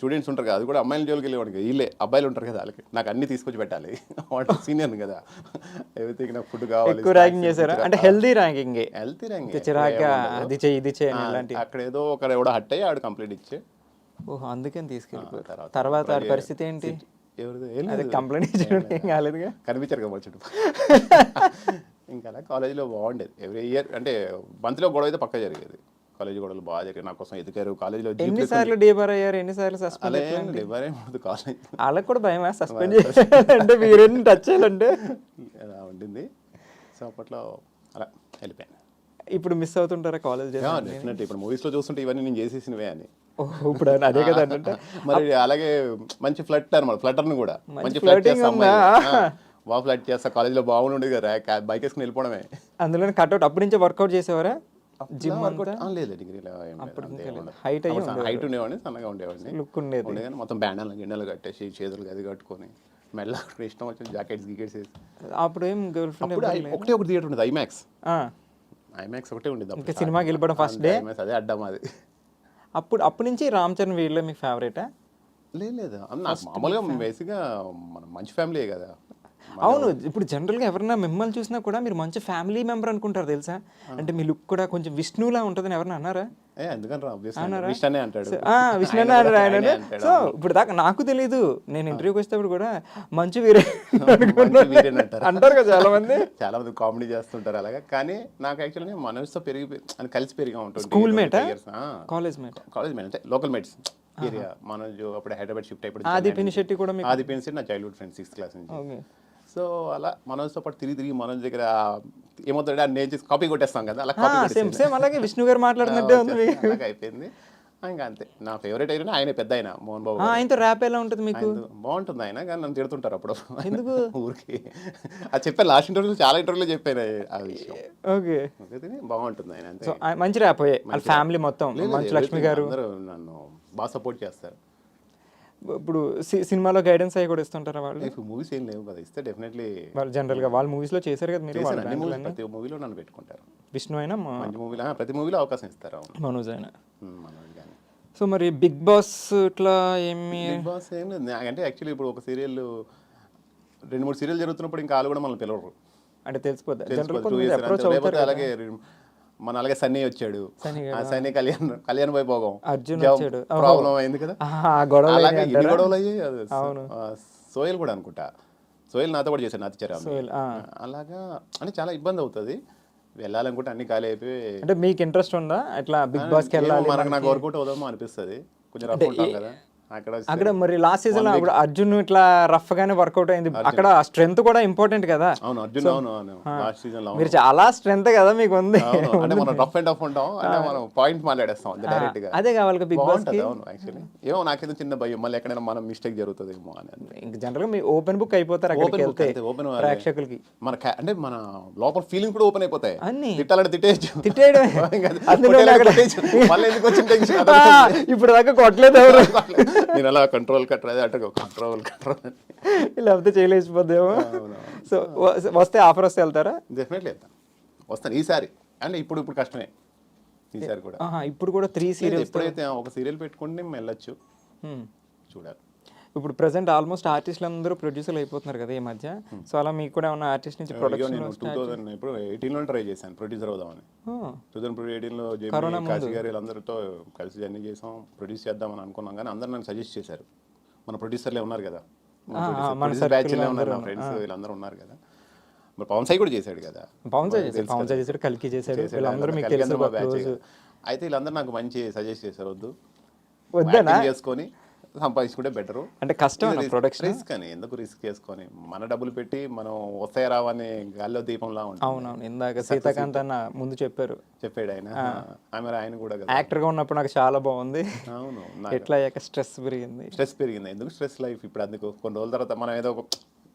Students ఉంటారు కదా అది కూడా అమ్మాయిల జోలికి వెళ్ళేవాడికి. వీళ్ళే అబ్బాయిలు ఉంటారు కదా వాళ్ళకి. నాకు అన్ని తీసుకొచ్చి పెట్టాలి. వాడు సీనియర్ కదా. ఎవ్రీథింగ్ నాకు ఫుడ్ కావాలి ఎక్కువ ర్యాంకింగ్ చేశారా? అంటే హెల్దీ ర్యాంకింగ్ హెల్తీ ర్యాంక్ చిరాగ్గా అది చెయ్యి ఇది ఇలాంటి. అక్కడ ఏదో ఒక ఎవడో హట్ అయ్యి ఆడు కంప్లీట్ ఇచ్చే. ఓహో అందుకని తీసుకెళ్ళిపోయారు. తర్వాత వాడి పరిస్థితి ఏంటి. కంప్లైంట్ ఏం కాలేదుగా కనిపించారు కదా చుట్టూ ఇంకా అలా కాలేజీలో బాగుండేది. ఎవ్రీ ఇయర్ అంటే మంత్లో గొడవ అయితే పక్క జరిగేది. కాలేజీ గొడవలు బాగా జరిగాయి. నా కోసం ఎదిగారు కాలేజీలో ఎన్నిసార్లు డీబర్ అయ్యారు? ఎన్నిసార్లు సస్పెండ్ ఎవరే ఉండదు కాలేజ్. వాళ్ళకి కూడా భయమా? సస్పెండ్ అంటే మీరేం టచ్ చేయాలంటే? అలా ఉండింది. సో అప్పట్లో అలా వెళ్ళిపోయాను. ఇప్పుడు మిస్ అవుతుంటారా కాలేజ్ డెఫినెట్ ఇప్పుడు మూవీస్లో చూస్తుంటే ఇవన్నీ నేను చేసేసినవే అని. ఇప్పుడు అదే కదా అంటే మరి అలాగే మంచి ఫ్లట్ అనమాట ఫ్లటర్ని కూడా. మంచి ఫ్లట్ చేస్తా? బాగా ఫ్లట్ చేస్తా. కాలేజీలో బాగుండేది కదా. బైక్ వేసుకుని వెళ్ళిపోవడమే. అందులో కట్అవుట్ అప్పటి నుంచే వర్కౌట్ చేసేవారా? జిమ్ లేదు డిగ్రీలో హైట్ హైట్ ఉండేవాడిని సన్నగా ఉండేవాడిని. లుక్ ఉండేది. ఉండే కానీ మొత్తం బ్యాండాలు గిన్నెలు కట్టేసి చేతులు గది కట్టుకొని మెల్ల ఇష్టం వచ్చిన జాకెట్స్ గికెట్స్ వేసి. అప్పుడు ఏం గర్ల్ ఫ్రెండ్ ఒకటే ఒకటి థియేటర్ ఉండేది ఐమాక్స్. ఐమాక్స్ ఒకటే ఉండేది ఇంకా సినిమాకి వెళ్ళిపోవడం ఫస్ట్ డే? ఐమాక్స్ అదే అడ్డం అది. అప్పుడు అప్పటి నుంచి రామ్ చరణ్ వీళ్ళే మీకు ఫేవరెటా లేదు లేదు. మామూలుగా బేసిక్గా మన మంచి ఫ్యామిలీ కదా. అవును ఇప్పుడు జనరల్గా ఎవరైనా మిమ్మల్ని చూసినా కూడా మీరు మంచి ఫ్యామిలీ మెంబర్ అనుకుంటారు తెలుసా? అంటే మీ లుక్ కూడా కొంచెం విష్ణులా ఉంటుందని ఎవరైనా అన్నారా? అంటాడు. ఆయన. సో ఇప్పుడు దాకా నాకు తెలియదు నేను ఇంటర్వ్యూకి వచ్చేటప్పుడు కూడా మంచి వీరే అంటారు. కదా చాలా మంది చాలా మంది కామెడీ చేస్తుంటారు అలాగా. కానీ నాకు యాక్చువల్లీ మనసుతో పెరిగి అని కలిసి పెరిగా ఉంటుంది mate ఆ? కాలేజ్ కాలేజ్ మేట్ మేట్ అంటే లోకల్ మేట్స్ ఏరియా మనోజ్ అప్పుడు హైదరాబాద్ షిఫ్ట్ అయిపోయి ఆది పినిశెట్టి కూడా ఆది పెన్సిల్ నా చైల్డ్హుడ్ ఫ్రెండ్ సిక్స్త్ క్లాస్ నుంచి. సో అలా మనోజ్తో పాటు తిరిగి తిరిగి మనోజ్ దగ్గర ఏమవుతాడు నేను చేసి కాపీ కొట్టేస్తాం కదా అలా సేమ్ సేమ్ అలాగే విష్ణు గారు మాట్లాడుతున్నట్టే ఉంది. అయిపోయింది. ఇంకా అంతే. నా ఫేవరెట్ అయినా ఆయనే పెద్ద ఆయన మోహన్ బాబు ఆయనతో ర్యాప్ ఎలా ఉంటుంది మీకు? బాగుంటుంది ఆయన కానీ నన్ను తిడుతుంటారు అప్పుడు. ఎందుకు? ఊరికి. అది చెప్పాను లాస్ట్ ఇంటర్వ్యూలో చాలా ఇంటర్వ్యూలో చెప్పాను ఆ విషయం. ఓకే. బాగుంటుంది ఆయన అంతే. మంచి ర్యాప్ అయ్యాయి ఫ్యామిలీ మొత్తం. మంచు లక్ష్మి గారు. నన్ను బాగా సపోర్ట్ చేస్తారు. ఇప్పుడు సినిమాలో గైడెన్స్ అయ్యి కూడా ఇస్తుంటారా వాళ్ళు? ఇప్పుడు మూవీస్ ఏం లేవు కదా ఇస్తే డెఫినెట్లీ వాళ్ళు జనరల్గా వాళ్ళ మూవీస్లో చేశారు కదా మీరు వాళ్ళ ప్రతి మూవీలో నన్ను పెట్టుకుంటారు. విష్ణు అయినా మూవీలో ప్రతి మూవీలో అవకాశం ఇస్తారు మనోజ్ అయినా. మనోజ్ కానీ సో మరి బిగ్ బాస్ ఇట్లా ఏమి బిగ్ బాస్ ఏం లేదు నాకంటే యాక్చువల్లీ ఇప్పుడు ఒక సీరియల్ రెండు మూడు సీరియల్ జరుగుతున్నప్పుడు ఇంకా వాళ్ళు కూడా మనల్ని పిలవరు. అంటే లేకపోతే అలాగే మన అలాగే సన్నీ వచ్చాడు. సన్నీ కళ్యాణ్ కళ్యాణ్ వైభోగం అర్జున్ వచ్చాడు. ప్రాబ్లం అయింది కదా. అలాగే గొడవలు అయ్యాయి సోయల్ కూడా అనుకుంటా. సోయల్ నాతో కూడా చేశాను నాతో. అలాగా అంటే చాలా ఇబ్బంది అవుతుంది. వెళ్ళాలనుకుంటే అన్ని ఖాళీ అయిపోయి అంటే మీకు ఇంట్రెస్ట్ ఉందా? ఇట్లా బిగ్ బాస్కి ఏమో వెళ్ళాలి మనకు? నాకు వర్కౌట్ అవుదామో అనిపిస్తుంది. కొంచెం రఫ్ ఉంటాం కదా. అక్కడ మరి లాస్ట్ సీజన్లో అప్పుడు అర్జున్ ఇట్లా రఫ్ గానే వర్కౌట్ అయింది. అక్కడ స్ట్రెంత్ కూడా ఇంపార్టెంట్ కదా. అవును అర్జున్ అవును అవును. లాస్ట్ సీజన్లో మీరు చాలా స్ట్రెంత్ కదా మీకు ఉంది అంటే మనం రఫ్ అండ్ టఫ్ ఉంటాం అంటే మనం పాయింట్ మాట్లాడేస్తాం డైరెక్ట్గా. అదే కావాలి బిగ్ బాస్ బాగుంటది అవును యాక్చువల్లీ ఏమో నాకేదో చిన్న భయం మళ్ళీ ఎక్కడైనా మనం మిస్టేక్ జరుగుతుందేమో అని ఇంక జనరల్గా మీ ఓపెన్ బుక్ అయిపోతారు అక్కడికి వెళ్తే ఓపెన్ ప్రేక్షకులకి. మన అంటే మన లోపల ఫీలింగ్ కూడా ఓపెన్ అయిపోతాయి. అన్ని. తిట్టాలంటే తిట్టేయచ్చు. కొట్టేయచ్చు. మళ్ళీ ఎందుకు వచ్చిన ఆ, ఇప్పుడు దాకా కొట్టలేదు ఎవరు. నేను అలా కంట్రోల్ కట్టరు అంటే కంట్రోల్ కంట్రోల్ లేకపోతే చేయలేసిపోద్దేమో సో వస్తే ఆఫర్ వస్తే వెళ్తారా? డెఫినెట్లీ వెళ్తాను వస్తాను ఈసారి. అంటే ఇప్పుడు ఇప్పుడు కష్టమే. ఈసారి కూడా. ఇప్పుడు కూడా త్రీ సీరియల్స్ ఎప్పుడైతే ఒక సీరియల్ పెట్టుకుంటే మేము వెళ్ళొచ్చు. చూడాలి. ఇప్పుడు ప్రెసెంట్ ఆల్మోస్ట్ ఆర్టిస్టులు అందరూ ప్రొడ్యూసర్లు అయిపోతున్నారు కదా ఈ మధ్య. సో అలా మీకు కూడా ఏమన్నా ఆర్టిస్ట్ నుంచి ప్రొడక్షన్ టూ థౌసండ్ ఇప్పుడు ఎయిటీన్లో ట్రై చేశాను ప్రొడ్యూసర్ అవుదామని. టూ థౌసండ్ ఎయిటీన్లో కాశీ గారు వీళ్ళందరితో కలిసి జర్నీ చేసాం ప్రొడ్యూస్ చేద్దామని అనుకున్నాం కానీ అందరూ నన్ను సజెస్ట్ చేశారు. మన ప్రొడ్యూసర్లే ఉన్నారు కదా. బ్యాచ్లే ఉన్నారు నా ఫ్రెండ్స్ వీళ్ళందరూ ఉన్నారు కదా. మరి పవన్ సాయి కూడా చేశాడు కదా. పవన్ సాయి చేశాడు పవన్ సాయి చేశాడు కల్కి చేశాడు. వీళ్ళందరూ మీకు తెలుసు అయితే వీళ్ళందరూ నాకు మంచి సజెస్ట్ చేశారు వద్దు. వద్దనా? Acting చేసుకొని సంపాదించుకుంటే బెటరు అంటే కష్టం ప్రొడక్షన్ రిస్క్ అని ఎందుకు రిస్క్ చేసుకొని మన డబ్బులు పెట్టి మనం వస్తాయి రావని గాల్లో దీపంలా ఉంటుంది. అవునవును ఇందాక సీతాకాంత్ అన్న ముందు చెప్పారు. చెప్పాడు ఆయన. ఆమె ఆయన కూడా యాక్టర్గా ఉన్నప్పుడు నాకు చాలా బాగుంది. అవును ఎట్లా అయ్యాక స్ట్రెస్ పెరిగింది. స్ట్రెస్ పెరిగింది. ఎందుకు స్ట్రెస్ లైఫ్ ఇప్పుడు అందుకు కొన్ని రోజుల తర్వాత మనం ఏదో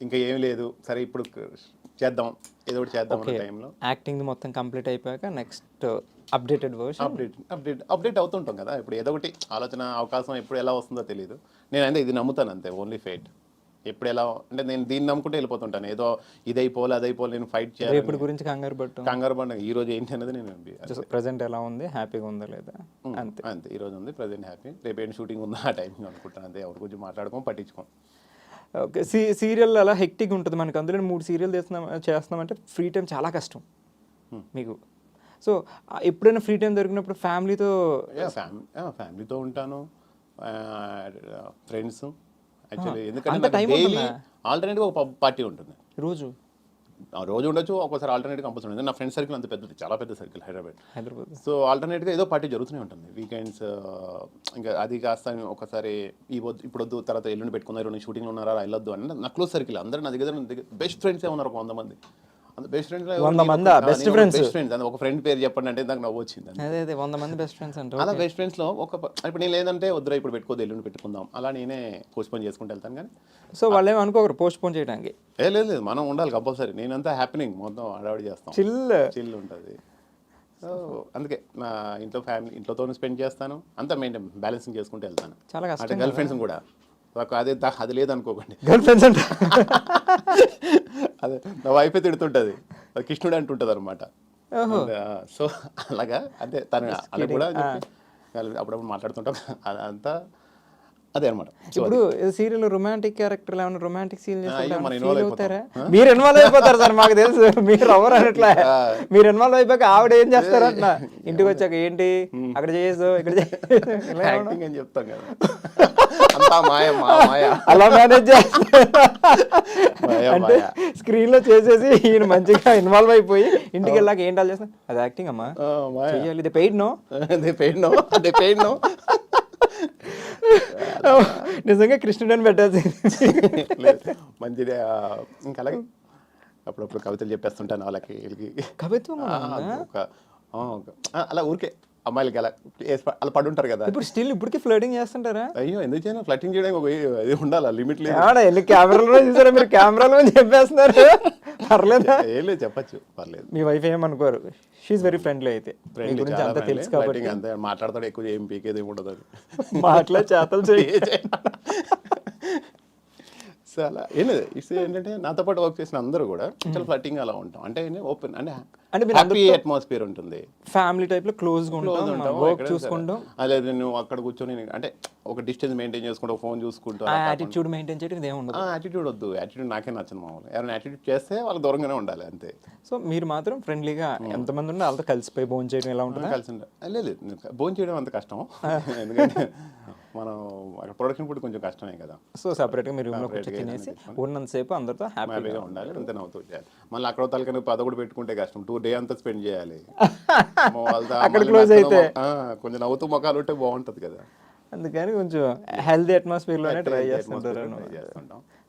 ఇంకా ఏం లేదు. సరే ఇప్పుడు చేద్దాం ఏదో ఒకటి చేద్దాం అనే టైంలో. యాక్టింగ్ మొత్తం కంప్లీట్ అయిపోయాక next updated version. Update update update అవుతుంటాం కదా. ఇప్పుడు ఏదో ఒకటి ఆలోచన అవకాశం ఎప్పుడు ఎలా వస్తుందో తెలియదు నేను అంటే ఇది నమ్ముతాను అంతే ఓన్లీ ఫేట్ ఎప్పుడు ఎలా అంటే నేను దీన్ని నమ్ముకుంటే వెళ్ళిపోతుంటాను. ఏదో ఇది అయిపోవాలి అది అయిపోవాలి నేను ఫైట్ చేయాలి రేపటి గురించి కంగారు పట్టు కంగారు పడిన ఈ రోజు ఏంటి అనేది నేను ప్రజెంట్ ఎలా ఉంది హ్యాపీగా ఉందా లేదా? అంతే. అంతే ఈ రోజు ఉంది ప్రజెంట్ హ్యాపీ రేపు ఏంటి షూటింగ్ ఉందా ఆ టైంకి అనుకుంటాను అంతే. ఎవరి గురించి మాట్లాడుకోం పట్టించుకోం. ఓకే. సీ సీరియల్ అలా హెక్టిక్ ఉంటుంది మనకి. అందులో మూడు సీరియల్ చేస్తున్నాం చేస్తున్నామంటే ఫ్రీ టైం చాలా కష్టం మీకు. సో ఎప్పుడైనా ఫ్రీ టైం దొరికినప్పుడు ఫ్యామిలీతో ఫ్యామిలీ ఫ్యామిలీతో ఉంటాను. ఫ్రెండ్స్ యాక్చువల్లీ ఎందుకంటే? ఆల్టర్నేట్గా ఒక పార్టీ ఉంటుంది. రోజు? రోజు ఉండొచ్చు ఒక్కోసారి ఆల్టర్నేట్ కంపల్సరీ ఉంటుంది నా ఫ్రెండ్ సర్కిల్ అంత పెద్దది చాలా పెద్ద సర్కిల్ హైదరాబాద్. హైదరాబాద్. సో ఆల్టర్నేట్గా ఏదో పార్టీ జరుగుతూనే ఉంటుంది. వీకెండ్స్ ఇంకా అది కాస్త ఒకసారి ఈ వద్దు ఇప్పుడు వద్దు తర్వాత ఎల్లుండి పెట్టుకున్నారు షూటింగ్లో ఉన్నారా వెళ్ళొద్దు అని నా క్లోజ్ సర్కిల్ అందరూ నా దగ్గర బెస్ట్ ఫ్రెండ్స్ ఉన్నారు ఒక వంద మంది అంత బెస్ట్ ఫ్రెండ్స్? బెస్ట్ ఫ్రెండ్స్ ఒక ఫ్రెండ్ పేరు చెప్పండి అంటే నాకు నవ్వు వచ్చింది అదే అదే వంద మంది బెస్ట్ ఫ్రెండ్స్ అంటారు అలా బెస్ట్ ఫ్రెండ్స్లో ఒక ప- ఇప్పుడు నేను లేదంటే వద్దురా ఇప్పుడు పెట్టుకోదు ఎల్లుండి పెట్టుకుందాం. అలా నేనే పోస్ట్పోన్ చేసుకుంటూ వెళ్తాను కానీ సో వాళ్ళు ఏమో పోస్ట్ పోన్ చేయడానికి. ఏ లేదు లేదు మనం ఉండాలి కంపల్సరీ నేనంతా హ్యాపీనింగ్ మొత్తం హడావిడి చేస్తాం. చిల్ చిల్ ఉంటుంది. సో అందుకే నా ఇంట్లో ఫ్యామిలీ ఇంట్లోతో స్పెండ్ చేస్తాను. అంతా మెయింటైన్ బ్యాలెన్సింగ్ చేసుకుంటూ వెళ్తాను. చాలా అంటే కష్టం గర్ల్ ఫ్రెండ్స్ కూడా. నాకు అదే అది లేదనుకోకండి. గర్ల్ ఫ్రెండ్స్ అంటే. అదే నా వైఫే తిడుతుంటుంది. అది కృష్ణుడు అంటుంటుంది అనమాట సో అలాగా అంటే తను అలా కూడా అప్పుడప్పుడు మాట్లాడుతుంటాం. అదంతా అదే అనమాట ఇప్పుడు సీరియల్ రొమాంటిక్ క్యారెక్టర్ ఏమైనా రొమాంటిక్ సీన్ అవుతారా? మీరు ఇన్వాల్వ్ అయిపోతారు సార్ మాకు తెలుసు. మీరు ఎవరు అనట్లే మీరు ఇన్వాల్వ్ అయిపోయాక ఆవిడ ఏం చేస్తారంట ఇంటికి వచ్చాక ఏంటి? అక్కడ చేసు ఇక్కడ? యాక్టింగ్ అని చెప్తాం కదా. అంతా మాయ మాయ. అలా మేనేజ్ అంటే. స్క్రీన్లో చేసేసి ఈయన మంచిగా ఇన్వాల్వ్ అయిపోయి ఇంటికి వెళ్ళాక ఏంటి వాళ్ళు చేస్తా అది యాక్టింగ్ అమ్మా. చెయ్యాలి. ఇది paid no they pain no they pain no నిజంగా కృష్ణుడు అని పెట్టాల్సి మంచిదే ఇంకా అలాగే. అప్పుడప్పుడు కవితలు చెప్పేస్తుంటాను వాళ్ళకి వీళ్ళకి. కవిత్వం అలా ఊరికే. అమ్మాయిలకి అలా అలా పడుంటారు కదా. ఇప్పుడు స్టిల్ ఇప్పటికీ ఫ్లడింగ్ చేస్తుంటారా? అయ్యో ఎందుకు చేయను? ఫ్లటింగ్ చేయడానికి ఒక ఇది ఉండాలి? లిమిట్ లేదు. కెమెరాలో చూసారా మీరు? కెమెరాలో చెప్పేస్తున్నారు. పర్లేదా? ఏం లేదు చెప్పచ్చు. పర్లేదు. మీ వైఫ్ ఏమనుకోరు షీఈ్ వెరీ ఫ్రెండ్లీ అయితే. ఫ్రెండ్ గురించి అంతా తెలుసు కాబట్టి. అంతే మాట్లాడతాడు ఎక్కువ ఏం పీకేది ఉండదు అది. మాటలే చేతలు చేయి సో అలా ఏం లేదు. ఇట్స్ ఏంటంటే నాతో పాటు వర్క్ చేసిన అందరూ కూడా చాలా ఫ్లటింగ్ అలా ఉంటాం. అంటే ఓపెన్ అంటే అంటే హ్యాపీ అట్మాస్ఫియర్ ఉంటుంది. ఫ్యామిలీ టైప్లో క్లోజ్గా ఉంటాం ఉంటాం, వర్క్ చూసుకుంటాం. అదే నేను అక్కడ కూర్చొని అంటే ఒక డిస్టెన్స్ మెయింటైన్ చేసుకుంటూ ఫోన్ చూసుకుంటూ యాటిట్యూడ్ మెయింటైన్ చేయడం ఇదేం ఉండదు. యాటిట్యూడ్ వద్దు. యాటిట్యూడ్ నాకే నచ్చను మామూలు ఎవరైనా యాటిట్యూడ్ చేస్తే వాళ్ళు దూరంగానే ఉండాలి అంతే. సో మీరు మాత్రం ఫ్రెండ్లీగా ఎంతమంది ఉన్నా వాళ్ళతో కలిసిపోయి భోజనం చేయడం ఎలా ఉంటుంది? కలిసి. లేదు భోజనం చేయడం అంత కష్టం. ఎందుకంటే మనం అక్కడ ప్రొడక్షన్ ఫుడ్ కొంచెం కష్టమే కదా. సో సపరేట్గా మీరు రూమ్లో కూర్చొని తినేసి ఉన్నంతసేపు అందరితో హ్యాపీగా ఉండాలి అంతే చేయాలి. మళ్ళీ అక్కడ తలకని పదకొండు పెట్టుకుంటే కష్టం. టూ డే అంతా స్పెండ్ చేయాలి. అక్కడ నచ్చడం, అయితే. కొంచెం నవ్వుతూ ముఖాలు ఉంటే బాగుంటుంది కదా. అందుకని కొంచెం హెల్దీ అట్మాస్ఫియర్లోనే ట్రై చేస్తుంటారు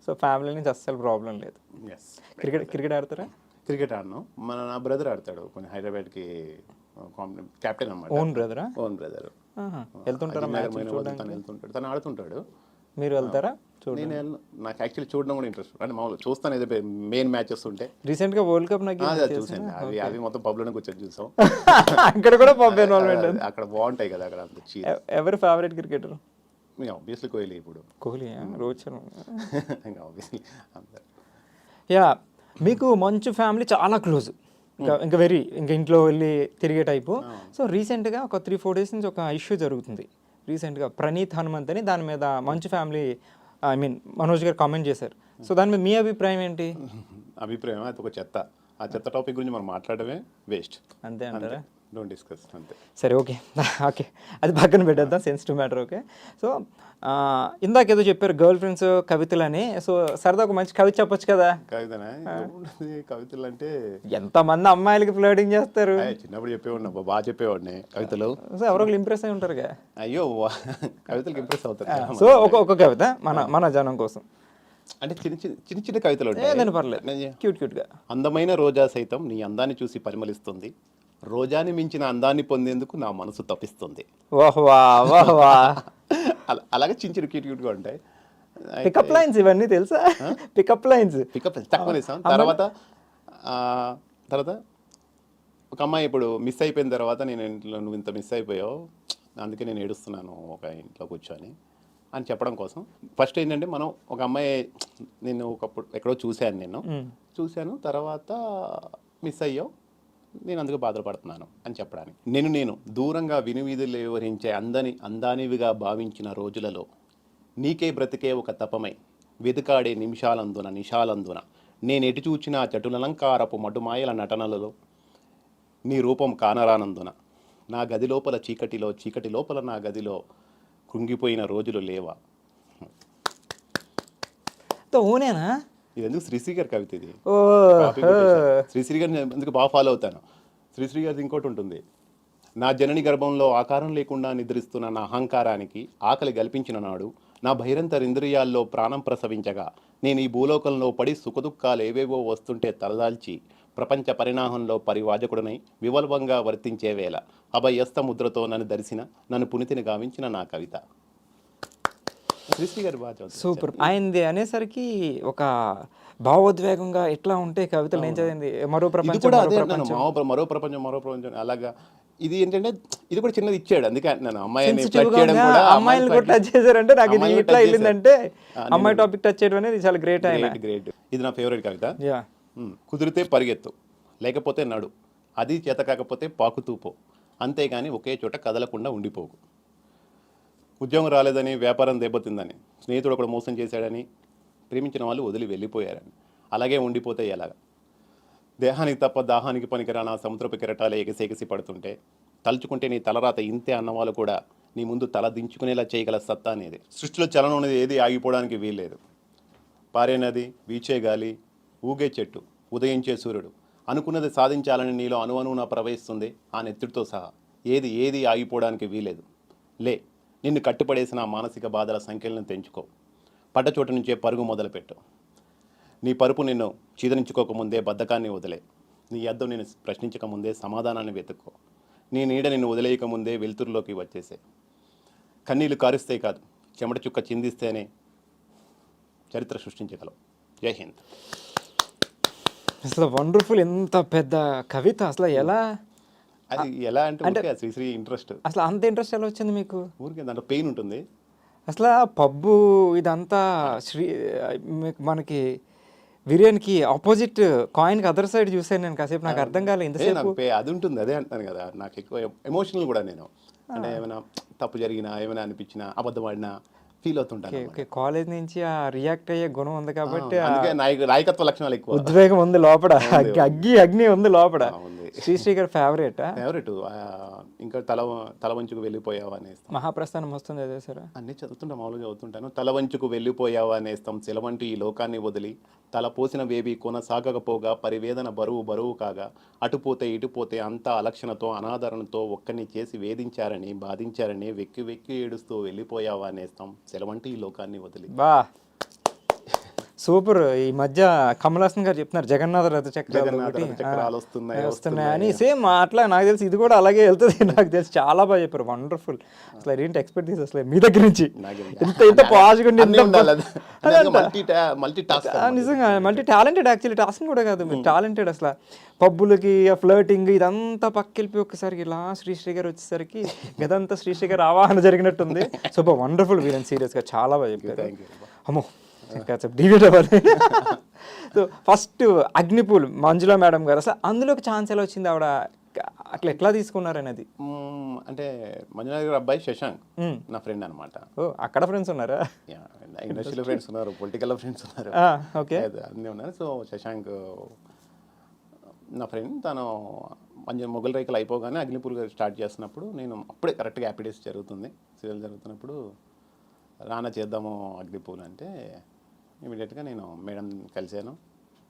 సో ఫ్యామిలీ నుంచి అస్సలు ప్రాబ్లం లేదు. క్రికెట్ క్రికెట్ ఆడతారా? క్రికెట్ ఆడినాం. మన నా బ్రదర్ ఆడతాడు. కొంచెం హైదరాబాద్కి కెప్టెన్ అన్నమాట. ఓన్ బ్రదరా ఓన్ బ్రదర్ వెళ్తుంటారా తను వెళ్తుంటాడు. తను ఆడుతుంటాడు. మీరు వెళ్తారా? నేను. నాకు యాక్చువల్లీ చూడడం కూడా ఇంట్రెస్ట్ అంటే మామూలు చూస్తాను ఏదో మెయిన్ మ్యాచెస్ ఉంటే. రీసెంట్గా వరల్డ్ కప్ నాకు చూసాను అవి అవి మొత్తం పబ్లోనే కూర్చొని చూసాం. అక్కడ కూడా పబ్ ఇన్వాల్వ్మెంట్ అక్కడ బాగుంటాయి కదా అక్కడ ఎవరి ఫేవరెట్ క్రికెటర్ ఆబ్వియస్లీ కోహ్లీ ఇప్పుడు. కోహ్లీ రోహిత్ శర్మ. ఆబ్వియస్లీ యా మీకు మంచు ఫ్యామిలీ చాలా క్లోజ్ ఇంకా ఇంకా వెరీ ఇంకా ఇంట్లో వెళ్ళి తిరిగే టైపు సో రీసెంట్గా ఒక త్రీ ఫోర్ డేస్ నుంచి ఒక ఇష్యూ జరుగుతుంది. రీసెంట్గా ప్రణీత్ హనుమంత్ అని దాని మీద మంచు ఫ్యామిలీ ఐ మీన్ మనోజ్ గారు కామెంట్ చేశారు. సో దాని మీద మీ అభిప్రాయం ఏంటి? అభిప్రాయం అది ఒక చెత్త. ఆ చెత్త టాపిక్ గురించి మనం మాట్లాడమే వేస్ట్. అంతే అంటారా? డోంట్ డిస్కస్ అంతే. సరే ఓకే. ఓకే. అది పక్కన పెట్టేద్దాం సెన్సిటివ్ మ్యాటర్ ఓకే. సో ఇందాక ఏదో చెప్పారు గర్ల్ ఫ్రెండ్స్ కవితలు అని సో సరదా ఒక మంచి కవిత చెప్పొచ్చు కదా? కవితనే? కవితలు అంటే ఎంతమంది అమ్మాయిలకి ఫ్లోటింగ్ చేస్తారు? చిన్నప్పుడు చెప్పేవాడిని బాగా చెప్పేవాడిని కవితలు. సో ఎవరో ఇంప్రెస్ అయి ఉంటారుగా. అయ్యో కవితలకు ఇంప్రెస్ అవుతారు. సో ఒక ఒక కవిత మన మన జనం కోసం. అంటే చిన్న చిన్న చిన్న చిన్న కవితలు ఉంటాయి. పర్లేదు. క్యూట్ క్యూట్గా. అందమైన రోజా సైతం నీ అందాన్ని చూసి పరిమళిస్తుంది. రోజాని మించిన అందాన్ని పొందేందుకు నా మనసు తప్పిస్తుంది. వాహ్ వా వాహ్ వా. అలా అలాగే చిన్న చిన్న క్యూట్ క్యూట్గా ఉంటాయి. పికప్ లైన్స్ ఇవన్నీ తెలుసా? పికప్ లైన్స్ పికప్ తక్కువ వేసాం తర్వాత తర్వాత ఒక అమ్మాయి ఇప్పుడు మిస్ అయిపోయిన తర్వాత నేను ఇంట్లో నువ్వు ఇంత మిస్ అయిపోయావు అందుకే నేను ఏడుస్తున్నాను ఒక ఇంట్లో కూర్చొని అని చెప్పడం కోసం. ఫస్ట్ ఏంటంటే మనం ఒక అమ్మాయి నేను ఒకప్పుడు ఎక్కడో చూశాను నేను చూశాను తర్వాత మిస్ అయ్యావు. నేను అందుకు బాధపడుతున్నాను అని చెప్పడానికి. నేను నేను దూరంగా వినువీధులు వివరించే అందని అందానివిగా భావించిన రోజులలో నీకే బ్రతికే ఒక తపమై వెతుకాడే నిమిషాలందున నిషాలందున నేను ఎటు చూచిన చటులలంకారపు మటుమాయల నటనలలో నీ రూపం కానరానందున నా గది లోపల చీకటిలో చీకటి లోపల నా గదిలో కృంగిపోయిన రోజులు లేవా? ఊనేనా? ఇది ఎందుకు శ్రీశ్రీ గారి కవిత ఇది. శ్రీశ్రీ గారిని ఎందుకు బాగా ఫాలో అవుతాను? శ్రీశ్రీ గారిది ఇంకోటి ఉంటుంది. నా జనని గర్భంలో ఆకారం లేకుండా నిద్రిస్తున్న నా అహంకారానికి ఆకలి కల్పించిన నాడు నా భైరంతర ఇంద్రియాల్లో ప్రాణం ప్రసవించగా నేను ఈ భూలోకంలో పడి సుఖదుఖాలు ఏవేవో వస్తుంటే తలదాల్చి ప్రపంచ పరిణామంలో పరివాజకుడనై వివల్వంగా వర్తించే వేళ అభయస్త ముద్రతో నన్ను దర్శిన నన్ను పునితిని గావించిన నా కవిత. శ్రీశ్రీ గారి బాగా. సూపర్. ఆయనది అనేసరికి ఒక భావోద్వేగంగా ఎట్లా ఉంటే కవితలు నేను చదివింది మరో ప్రపంచం మరో ప్రపంచం. మరో ప్ర- మరో ప్రపంచం అలాగా. ఇది ఏంటంటే ఇది కూడా చిన్నది ఇచ్చాడు అందుకే అంటున్నాను అమ్మాయిని? కూడా అమ్మాయిలు కూడా టచ్ చేశారంటే నాకు ఇది ఇట్లా వెళ్ళిందంటే. అమ్మాయి టాపిక్ టచ్ చేయడం అనేది చాలా గ్రేట్ ఆయన. గ్రేట్ ఇది నా ఫేవరెట్ కవిత. కుదిరితే పరిగెత్తు లేకపోతే నడు. అది చేత కాకపోతే పాకుతూపో అంతేగాని ఒకే చోట కదలకుండా ఉండిపోకు. ఉద్యోగం రాలేదని వ్యాపారం దెబ్బతిందని స్నేహితుడు ఒకడు మోసం చేశాడని ప్రేమించిన వాళ్ళు వదిలి వెళ్ళిపోయారని. అలాగే ఉండిపోతే ఎలాగ? దేహానికి తప్ప దాహానికి పనికిరాన సముద్రపు కెరటాలే ఎగసేగసి పడుతుంటే తలుచుకుంటే నీ తలరాత ఇంతే అన్నవాళ్ళు కూడా నీ ముందు తల దించుకునేలా చేయగల సత్తా అనేది. సృష్టిలో చలనం అనేది ఏది ఆగిపోవడానికి వీల్లేదు. పారే నది వీచే గాలి ఊగే చెట్టు ఉదయించే సూర్యుడు. అనుకున్నది సాధించాలని నీలో అనువనున ప్రవహిస్తుంది ఆ నెత్తుడితో సహా. ఏది ఏది ఆగిపోవడానికి వీలేదు లే నిన్ను కట్టుపడేసిన మానసిక బాధల సంఖ్యలను తెంచుకో. పట్టచోట నుంచే పరుగు మొదలుపెట్టు. నీ పరుపు నిన్ను చీదరించుకోకముందే బద్ధకాన్ని వదిలే. నీ అద్దం నేను ప్రశ్నించకముందే సమాధానాన్ని వెతుక్కో. నీ నీడ నిన్ను వదిలేయకముందే వెలుతురులోకి వచ్చేసే. కన్నీళ్ళు కారుస్తే కాదు చెమట చుక్క చిందిస్తేనే చరిత్ర సృష్టించగలవు. జై హింద్. అసలు వండర్ఫుల్ ఎంత పెద్ద కవిత అసలు ఎలా అది ఎలా అంటే శ్రీశ్రీ ఇంట్రెస్ట్. అసలు అంత ఇంట్రెస్ట్ ఎలా వచ్చింది మీకు? ఊరికే దాంట్లో పెయిన్ ఉంటుంది. అసలు పబ్బు ఇదంతా శ్రీ మనకి బిర్యానీకి ఆపోజిట్ కాయిన్కి అదర్ సైడ్ చూసాను నేను కాసేపు నాకు అర్థం కాలేదు. ఇంతసేపు అది ఉంటుంది అదే అంటాను కదా. నాకు ఎక్కువ ఎమోషనల్ కూడా నేను. అంటే ఏమైనా తప్పు జరిగినా ఏమైనా అనిపించినా అబద్ధం ఆడినా ఫీల్ అవుతుంటాను కాలేజ్ నుంచి ఆ రియాక్ట్ అయ్యే గుణం ఉంది కాబట్టి నాయకత్వ లక్షణాలు ఎక్కువ. ఉద్వేగం ఉంది లోపల. అగ్గి- అగ్ని ఉంది లోపల. ఆ, ఉంది. శ్రీశ్రీ గారి ఫేవరెట్ ఫేవరెట్ ఇంకా తల తల వంచుకు వెళ్ళిపోయావా అనేస్తాం మహాప్రస్థానం వస్తుంది చదివేశారా అన్నీ చదువుతుంటా మామూలుగా చదువుతుంటాను. తల వంచుకు వెళ్ళిపోయావా అనేస్తాం సెలవంటి ఈ లోకాన్ని వదిలి తల పోసిన వేవి కొనసాగకపోగా పరివేదన బరువు బరువు కాగా అటుపోతే ఇటుపోతే అంతా అలక్షణతో అనాదరణతో ఒక్కని చేసి వేధించారని బాధించారని వెక్కి వెక్కి ఏడుస్తూ వెళ్ళిపోయావా అనేస్తాం సెలవంటి ఈ లోకాన్ని వదిలి. బా! సూపర్. ఈ మధ్య కమల్ హాసన్ గారు చెప్తున్నారు జగన్నాథ రథ చక్రాలు జగన్నాథ ఒకటి, రథ చక్రాలు ఆ, వస్తున్నాయి, వస్తున్నాయి అని. సేమ్ అట్లా నాకు తెలిసి ఇది కూడా అలాగే వెళ్తుంది నాకు తెలిసి చాలా బాగా చెప్పారు. వండర్ఫుల్. అసలు ఏంటి ఎక్స్పెక్ట్ చేసి అసలు మీ దగ్గర నుంచి. నాకు ఇంత పాజిటివ్ టాస్క్ నిజంగా మల్టీ టాలెంటెడ్ యాక్చువల్లీ టాస్కింగ్ కూడా కాదు మీరు. టాలెంటెడ్ అసలు. పబ్బులకి ఫ్లర్టింగ్ ఇదంతా పక్కెళ్ళి ఒక్కసారికి ఇలా శ్రీశ్రీ గారు వచ్చేసరికి గదంతా శ్రీశ్రీ గారు ఆవాహన జరిగినట్టుంది. సో వండర్ఫుల్ వీరన్ సీరియస్గా చాలా బాగా చెప్పారు. అమ్మో. అవ్వాలి so first Agnipool Manjula madam garu అసలు అందులోకి ఛాన్స్ ఎలా వచ్చింది ఆవిడ? అట్లా ఎట్లా తీసుకున్నారు అనేది అంటే మంజునాథ్ గారి అబ్బాయి శశాంక్. నా ఫ్రెండ్ అనమాట ఓ అక్కడ ఫ్రెండ్స్ ఉన్నారా? ఇండస్ట్రీలో ఫ్రెండ్స్ ఉన్నారు పొలిటికల్ ఫ్రెండ్స్ ఉన్నారు. ఓకే అన్నీ ఉన్నారు. సో శశాంక్ నా ఫ్రెండ్ తను మంచి మొగల్ రేఖలు అయిపోగానే అగ్నిపూర్ గారు స్టార్ట్ చేస్తున్నప్పుడు నేను అప్పుడే కరెక్ట్గా హ్యాపీ డేస్ జరుగుతుంది. సీరియల్ జరుగుతున్నప్పుడు రానా చేద్దాము అగ్నిపూల్ అంటే ఇమీడియట్గా నేను మేడం కలిశాను.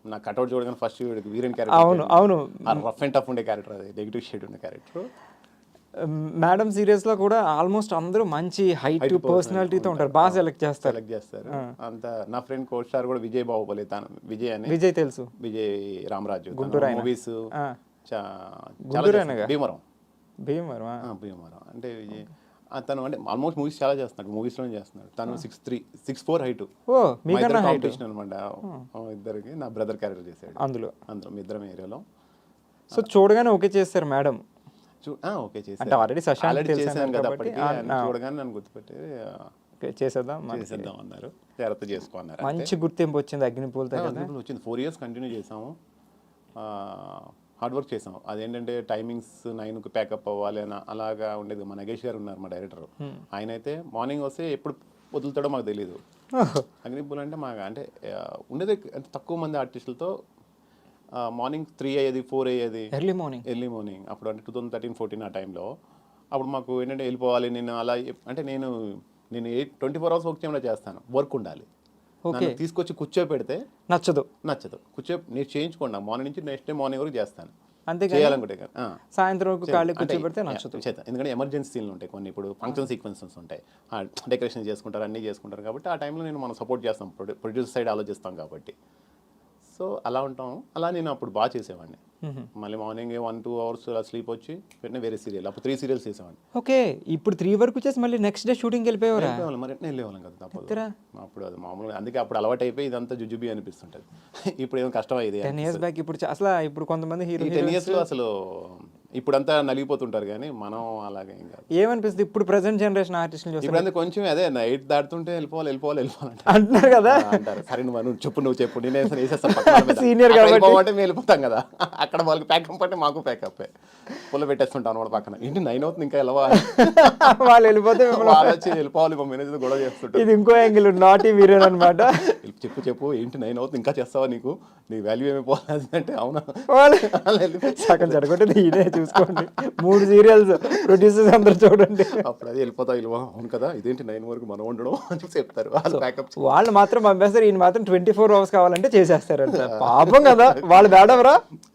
నా కట్అవుట్ చూడగానే ఫస్ట్ వీరన్ అవును క్యారెక్టర్ అవును. రఫ్ అండ్ టఫ్ ఉండే క్యారెక్టర్ అది నెగిటివ్ షేడ్ ఉండే క్యారెక్టర్ మేడం సీరియస్లో కూడా ఆల్మోస్ట్ అందరూ మంచి హైట్ పర్సనాలిటీతో ఉంటారు. బాగా సెలెక్ట్ చేస్తారు. సెలెక్ట్ చేస్తారు. అంత నా ఫ్రెండ్ కో స్టార్ కూడా విజయ్ బాహుబలి తను విజయ్ అని విజయ్ తెలుసు. విజయ్ రామరాజు గుంటూరు. మూవీస్? భీమవరం. భీమవరం భీమవరం. అంటే విజయ్ తను అంటే ఆల్మోస్ట్ మూవీస్ చాలా చేస్తున్నాడు మూవీస్లోనే చేస్తున్నాడు. తను six three six four height. Competition అనమాట. ఇద్దరికి నా బ్రదర్ క్యారెక్టర్ చేశాడు. అందులో. అందులో మీ ఇద్దరం ఏరియాలో. సో చూడగానే ఓకే చేస్తారు మేడం. ఓకే చేశాను ఆల్రెడీ తెలుసు చేశాను కదా. చూడగానే నన్ను గుర్తుపెట్టి చేసేద్దాం చేసేద్దాం అన్నారు. జాగ్రత్త చేసుకో అన్నారు మంచి గుర్తింపు వచ్చింది అగ్నిపూలతో వచ్చింది. ఫోర్ ఇయర్స్ కంటిన్యూ చేసాము హార్డ్ వర్క్ చేసాము అదేంటంటే టైమింగ్స్ నైన్కి ప్యాకప్ అవ్వాలి అని అలాగా ఉండేది. మా నగేష్ గారు ఉన్నారు మా డైరెక్టర్. ఆయన అయితే మార్నింగ్ వస్తే ఎప్పుడు వదులుతాడో మాకు తెలియదు. అగ్నిపూల్ అంటే మాకు అంటే ఉండేది అంటే తక్కువ మంది ఆర్టిస్టులతో మార్నింగ్ త్రీ అయ్యేది ఫోర్ అయ్యేది. ఎర్లీ మార్నింగ్ ఎర్లీ మార్నింగ్ అప్పుడు అంటే టూ థౌసండ్ థర్టీన్ ఫోర్టీన్ ఆ టైంలో. అప్పుడు మాకు ఏంటంటే వెళ్ళిపోవాలి నేను అలా అంటే నేను నేను eight twenty four hours work చేయకుండా చేస్తాను. వర్క్ ఉండాలి. నన్ను తీసుకొచ్చి కూర్చోపెడితే నచ్చదు. నచ్చదు. కూర్చో నేను చేయించుకోండి. మార్నింగ్ నుంచి నెక్స్ట్ డే మార్నింగ్ వరకు చేస్తాను. అంతేగాని చేయాలనుకుంటే. సాయంత్రం వరకు ఖాళీ కూర్చోబెడితే నచ్చదు. చేద్దాం. ఎందుకంటే ఎమర్జెన్సీ సీన్లు ఉంటాయి కొన్ని. ఇప్పుడు ఫంక్షన్ సీక్వెన్సెస్ ఉంటాయి. డెకరేషన్ చేసుకుంటారు అన్నీ చేసుకుంటారు కాబట్టి ఆ టైంలో నేను మనం సపోర్ట్ చేస్తాం. ప్రొడ్యూసర్ సైడ్ ఆలోచిస్తాం కాబట్టి. సో అలా ఉంటాం. అలా నేను అప్పుడు బాగా చేసేవాడిని. మళ్ళీ మార్నింగ్ వన్ టూ అవర్స్ అలా స్లీప్ వచ్చి వెంటనే వేరే సీరియల్ అప్పుడు త్రీ సీరియల్స్ చేసేవాడిని. ఓకే ఇప్పుడు త్రీ వరకు చేసి మళ్ళీ నెక్స్ట్ డే షూటింగ్కి వెళ్ళిపోయావరా? వెళ్ళేవాళ్ళం, మరి ఎట్లా వెళ్ళేవాళ్ళం కదా తప్పదు. అప్పుడు అది మామూలుగా అందుకే అప్పుడు అలవాటు అయిపోయి ఇదంతా జుజుబి అనిపిస్తుంటది. ఇప్పుడు ఏమో కష్టం అయ్యేది టెన్ ఇయర్స్ బ్యాక్ ఇప్పుడు అసలు ఇప్పుడు కొంతమంది హీరో టెన్ ఇయర్స్లో అసలు ఇప్పుడంతా నలిగిపోతుంటారు కానీ మనం అలాగే కాదు. ఏమనిపిస్తుంది? ఇప్పుడు ప్రజెంట్ జనరేషన్ ఆర్టిస్టులు ఇప్పుడంతా కొంచెం అదే నైట్ దాటుతుంటే వెళ్ళిపోవాలి వెళ్ళిపోవాలి వెళ్ళిపోవాలంటే అంటున్నారు కదా? అంటారు. సరే నువ్వు నువ్వు చెప్పు నువ్వు చెప్పు నేను వేసేస్తా- వేసేస్తా పక్కన వాళ్ళ మీద. Senior అక్కడ కాబట్టి. వెళ్ళిపోమంటే మేము వెళ్ళిపోతాం కదా. అక్కడ వాళ్ళకి ప్యాకప్ అంటే మాకు ప్యాకప్ పుల్ల పెట్టేస్తుంటాను వాళ్ళ పక్కన. ఏంటి నైన్ అవుతుంది ఇంకా వెళ్ళవా? వాళ్ళు వెళ్ళిపోతే వాళ్ళు వచ్చి వెళ్ళిపోవాలి మా మేనేజర్ గొడవ చేస్తుంటారు. ఇది ఇంకో యాంగిల్ నాటి వీరియన్ అనమాట చెప్పు చెప్పు ఏంటి నైన్ అవుతుంది ఇంకా చేస్తావా నీకు? నీ వాల్యూ ఏమి పోవాలి అంటే అవునా? వాళ్ళు సగం జరగొట్టేది ఈయనే చూసుకోండి. మూడు సీరియల్స్ ప్రొడ్యూసర్స్ అందరు చూడండి. అప్పుడు అది వెళ్ళిపోతా వెళ్ళిపో అవును కదా ఇదేంటి నైన్ వరకు మనం ఉండడం? అని చెప్తారు. వాళ్ళు ప్యాకప్ మాత్రం పంపేస్తారు ఈయన మాత్రం ట్వంటీ ఫోర్ అవర్స్ కావాలంటే చేసేస్తారంట. పాపం కదా వాళ్ళు బేడవరా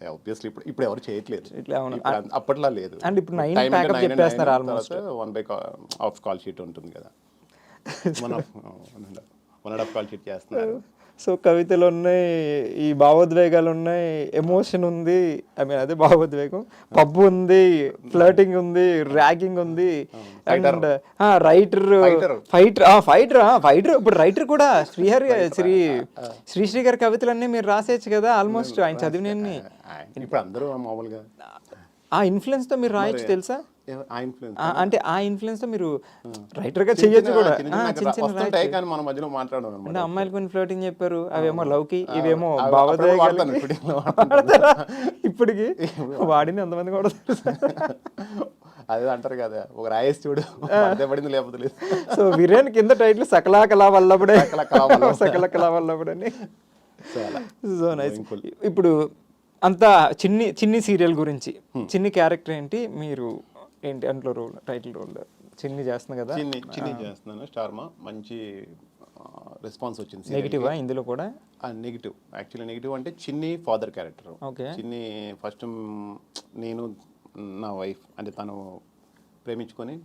ఆబ్వియస్లీ ఇప్పుడు ఇప్పుడు ఎవరు చేయట్లేదు. అప్పట్లో లేదు. అండ్ ఇప్పుడు nine backup చెప్పేస్తున్నారు almost. One by half call sheet ఉంటుంది కదా. One half one and half call sheet చేస్తున్నారు. సో కవితలు ఉన్నాయి ఈ భావోద్వేగాలు ఉన్నాయి ఎమోషన్ ఉంది. ఐ మీన్ అదే భావోద్వేగం. పబ్బు ఉంది ఫ్లర్టింగ్ ఉంది ర్యాగింగ్ ఉంది. And writer. Fighter fighter fighter ఇప్పుడు రైటర్ కూడా శ్రీహరి శ్రీ శ్రీశ్రీ గారి కవితలన్నీ మీరు రాసేయచ్చు కదా ఆల్మోస్ట్ ఆయన చదివినన్ని ఇప్పుడు అందరూ మామూలుగా. ఆ ఇన్ఫ్లుయెన్స్తో మీరు రాయొచ్చు తెలుసా? అంటే ఆ ఇన్ఫ్లుయెన్స్తో మీరు రైటర్గా చెయ్యొచ్చు కూడా. ఆ, చిన్న చిన్న వస్తుంటాయి కానీ మన మధ్యలో మాట్లాడడం అంటే అమ్మాయిలు కొన్ని ఫ్లోటింగ్ చెప్పారు అవేమో లవ్కి ఇవేమో అవి అప్పుడప్పుడు భావోద్వేగాలు. వాడతాను, shooting లో వాడతాను. ఇప్పటికి? వాడిని ఎంతమంది కూడా అదే అంటారు కదా ఒక రాయేసి చూడు పడింది లేకపోతే లేదు. సో వీరేన్ కింద టైటిల్ సకలా కళా వల్లబడే సకల కళా వల్లబడని సో నైస్. ఇప్పుడు అంత చిన్ని చిన్ని సీరియల్ గురించి చిన్ని క్యారెక్టర్ ఏంటి? మీరు ఏంటి అంట్లో రోల్ టైటిల్ రోల్ చిన్ని చేస్తుంది కదా. చిన్ని చిన్ని చేస్తున్నాను. స్టార్మా మంచి రెస్పాన్స్ వచ్చింది. నెగిటివా ఇందులో కూడా? నెగిటివ్ యాక్చువల్లీ నెగిటివ్ అంటే Chinni father character okay. Chinni first నేను నా వైఫ్ అంటే తను ప్రేమించుకొని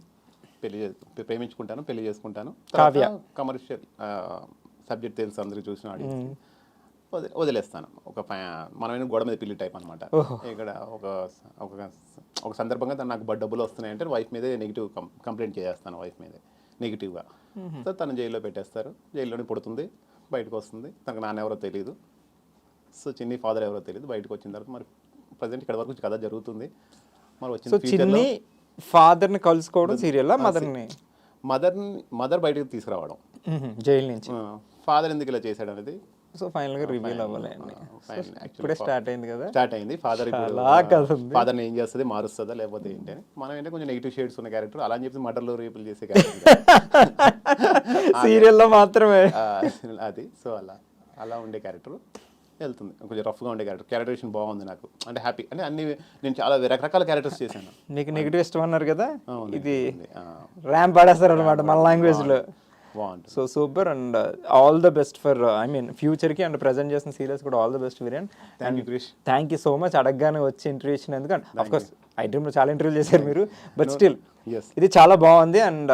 పెళ్ళి ప్రేమించుకుంటాను పెళ్ళి చేసుకుంటాను. కమర్షియల్ సబ్జెక్ట్ తెలుసు అందరూ చూసిన ఆడియన్స్ వదిలే వదిలేస్తాను. ఒక మనమైన గోడ మీద పిల్లి టైప్ అనమాట ఇక్కడ ఒక ఒక ఒక సందర్భంగా తను నాకు బడ్ డబ్బులు వస్తున్నాయంటే వైఫ్ మీదే నెగిటివ్ కంప్లైంట్ చేసేస్తాను వైఫ్ మీదే నెగిటివ్గా సో తను జైల్లో పెట్టేస్తారు. జైల్లోనే పుడుతుంది బయటకు వస్తుంది. తనకు నాన్న ఎవరో తెలియదు సో చిన్ని ఫాదర్ ఎవరో తెలియదు బయటకు వచ్చిన తర్వాత మరి ప్రజెంట్ ఇక్కడ వరకు కథ జరుగుతుంది. మరి వచ్చిన చిన్ని father ని కలుసుకోవడం సీరియల్ మదర్ని మదర్ని మదర్ బయటకు తీసుకురావడం. జైలు నుంచి. ఫాదర్ ఎందుకు ఇలా చేశాడు అనేది సో ఫైనల్గా రివీల్ అవ్వాలి అన్ని ఫైనల్ ఇప్పుడే స్టార్ట్ అయింది కదా? స్టార్ట్ అయింది. ఫాదర్. ఫాదర్ ఏం చేస్తుంది? మారుస్తుందా? లేకపోతే ఏంటి అని. మనం ఏంటంటే కొంచెం నెగిటివ్ షేడ్స్ ఉన్న క్యారెక్టర్ అలా అని చెప్పి మర్డర్లు రేపులు చేసే సీరియల్లో మాత్రమే. అది. సో అలా. అలా ఉండే క్యారెక్టర్ వెళ్తుంది. కొంచెం రఫ్గా ఉండే క్యారెక్టర్ క్యారెక్టరేషన్ బాగుంది నాకు. అంటే హ్యాపీ అంటే అన్ని నేను చాలా రకరకాల క్యారెక్టర్స్ చేశాను. నీకు నెగిటివ్ ఇష్టం అన్నారు కదా? ఇది ర్యాంప్ పాడేస్తారు అనమాట మన లాంగ్వేజ్లో. బాగుంటుంది so super and all the best for I mean ఫ్యూచర్కి and present చేసిన సీరియల్స్ కూడా all the best Veerian Krish thank you so much అడగగానే వచ్చి ఇంటర్వ్యూ ఇచ్చినందుకు and of course I dream చాలా ఇంటర్వ్యూ చేశారు మీరు. But still. ఇది చాలా బాగుంది. అండ్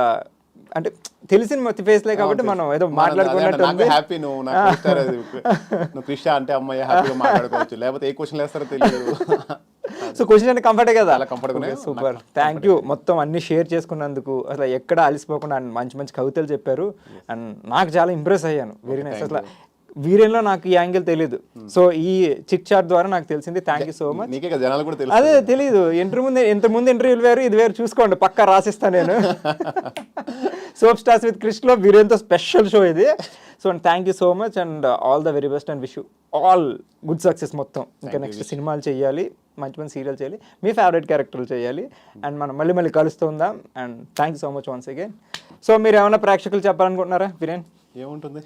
అంటే తెలిసిన మొత్తి ఫేస్ లే కాబట్టి మనం ఏదో మాట్లాడుకున్నట్టు హ్యాపీ నువ్వు నాకు. నువ్వు క్రిష్ అంటే అమ్మాయి హ్యాపీగా మాట్లాడుకోవచ్చు. లేకపోతే ఏ క్వశ్చన్ వేస్తారో తెలియదు. సో క్వశ్చన్ అంటే కంఫర్టే కదా? గా ఉన్నాయి. సూపర్ థ్యాంక్ యూ మొత్తం అన్ని షేర్ చేసుకున్నందుకు అసలు ఎక్కడ అలసిపోకుండా and మంచి మంచి కవితలు చెప్పారు. అండ్ నాకు చాలా ఇంప్రెస్ అయ్యాను. వెరీ నైస్ అసలు వీరేన్లో నాకు ఈ యాంగిల్ తెలియదు సో ఈ చిక్ చాట్ ద్వారా నాకు తెలిసింది. థ్యాంక్ యూ సో మచ్ జనాలు కూడా అదే తెలియదు ఇంటర్ ముందు ఇంత ముందు ఇంటర్వ్యూలు వేరు ఇది వేరు. చూసుకోండి పక్కా రాసిస్తాను నేను. సోప్ స్టార్స్ విత్ క్రిస్ట్లో వీరేంతో స్పెషల్ షో ఇది. So and thank you so much and all the very best and wish all good success మొత్తం. ఇంకా నెక్స్ట్ సినిమాలు చేయాలి మంచి మంచి సీరియల్ చేయాలి. మీ ఫేవరెట్ క్యారెక్టర్లు చేయాలి. అండ్ మనం మళ్ళీ మళ్ళీ కలుస్తుందాం. And thank you so much once again so మీరు ఏమైనా ప్రేక్షకులు చెప్పాలనుకుంటున్నారా వీరేన్ ఏముంటుంది?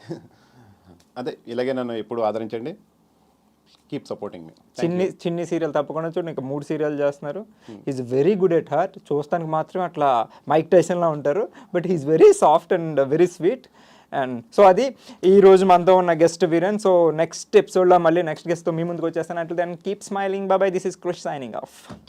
అదే ఇలాగే నన్ను ఎప్పుడు ఆదరించండి. కీప్ సపోర్టింగ్ మీ చిన్ని చిన్ని సీరియల్ తప్పకుండా చూడండి. ఇంకా మూడు సీరియల్ చేస్తున్నారు. Is very good at heart చూస్తానికి మాత్రం అట్లా మైక్ టైసన్లా ఉంటారు. But is very soft and very sweet and so అది ఈ రోజు మనతో ఉన్న గెస్ట్ వీరన్. సో నెక్స్ట్ ఎపిసోడ్లో మళ్ళీ నెక్స్ట్ గెస్ట్తో మీ ముందుకు వచ్చేస్తాను. అంటే దెన్ కీప్ స్మైలింగ్ బాబాయ్ this is Krish signing off